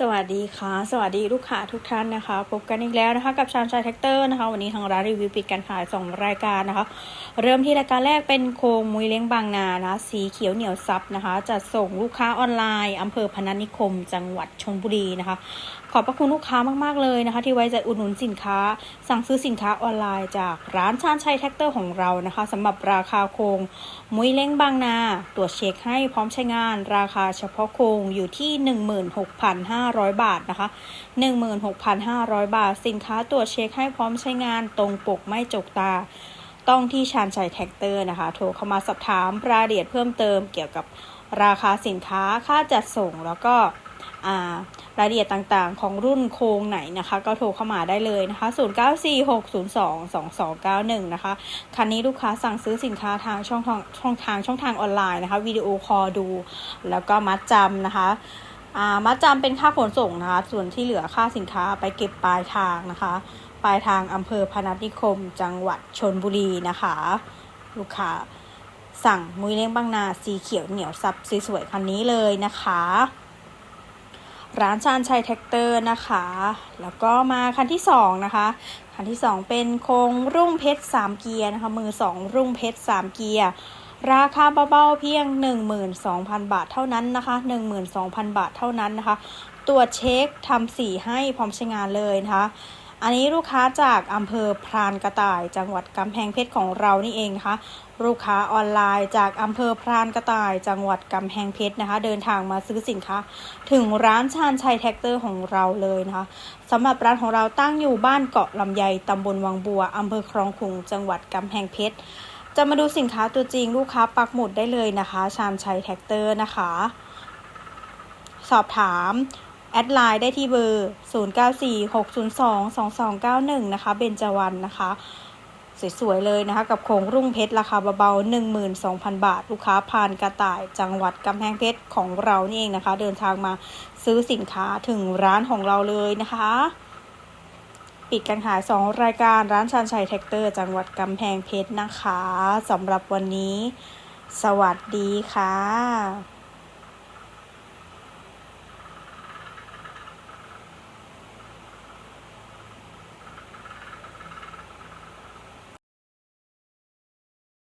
สวัสดีค่ะ สวัสดีลูกค้าทุกท่านนะคะ พบกันอีกแล้วนะคะ กับชานชายแท็กเตอร์นะคะ วันนี้ทางร้านรีวิวปิดการขาย 2 รายการนะคะ เริ่มที่รายการแรกเป็นโครงมุยเล้งบางนานะสีเขียวเหนียวซับนะคะจัดส่งลูกค้าออนไลน์อำเภอพนัสนิคม จังหวัดชนบุรีนะคะ ขอบพระคุณลูกค้ามากๆเลยนะคะ ที่ไว้ใจอุดหนุนสินค้า สั่งซื้อสินค้าออนไลน์จากร้านชานชัยแท็กเตอร์ของเรานะคะสำหรับราคาโครงมุยเล้งบางนาตรวจเช็คให้พร้อมใช้งาน ราคาเฉพาะโครงอยู่ที่ 16,500บาทนะคะ 16,500 บาท สินค้าตรวจเช็คให้พร้อมใช้งานตรงปกไม่จกตา ต้องที่ชานชัยแท็กเตอร์นะคะ โทรเข้ามาสอบถามรายละเอียดเพิ่มเติมเกี่ยวกับราคาสินค้าค่าจัดส่งแล้วก็รายละเอียดต่างๆ ของรุ่นโครงไหนนะคะ ก็โทรเข้ามาได้เลยนะคะ 0946022291 นะคะ คันนี้ลูกค้าสั่งซื้อสินค้าทางช่องทางช่องทางช่องทางออนไลน์นะคะ วิดีโอคอลดู แล้วก็มัดจำนะคะ มัดจำเป็นค่าขนส่งนะคะ ส่วนที่เหลือค่าสินค้าไปเก็บปลายทางนะคะ ปลายทางอำเภอพนัสนิคม จังหวัดชนบุรีนะคะ ลูกค้าสั่งมุ้ยเล้งบางนาสีเขียวเหนียวซับสวยๆคันนี้เลยนะคะ ร้านชานชัยแท็กเตอร์นะคะ แล้วก็มาคันที่สองนะคะคันที่สองเป็นโครงรุ่งเพชรสามเกียร์นะคะ มือสองรุ่งเพชรสามเกียร์ ราคาเบาๆเพียง 12,000 บาทเท่านั้นนะคะ 12,000 บาทเท่านั้นนะคะ ตรวจเช็คทำสีให้พร้อมใช้งานเลยนะคะ อันนี้ลูกค้าจากอำเภอพรานกระต่าย จังหวัดกำแพงเพชรของเรานี่เองนะคะลูกค้าออนไลน์จากอำเภอพรานกระต่าย จังหวัดกำแพงเพชรนะคะ เดินทางมาซื้อสินค้า ถึงร้านชานชัยแท็กเตอร์ของเราเลยนะคะสำหรับร้านของเราตั้งอยู่บ้านเกาะลำไยตำบลวังบัวอำเภอคลองขุงจังหวัดกำแพงเพชร จะมาดูสินค้าตัวจริงลูกค้าปักหมุดได้เลยนะคะ ชานชัยแท็กเตอร์นะคะ สอบถาม แอดไลน์ได้ที่เบอร์ 0946022291 นะคะ เบญจวรรณนะคะ สวยๆเลยนะคะ กับโครงรุ่งเพชรราคาเบาๆ12,000 บาท ลูกค้าผ่านกระต่ายจังหวัดกำแพงเพชรของเรานี่เองนะคะ เดินทางมาซื้อสินค้าถึงร้านของเราเลยนะคะ ปิดการขาย 2 รายการร้านชันชัยแท็กเตอร์ จังหวัดกำแพงเพชรนะคะสำหรับวันนี้ สวัสดีค่ะ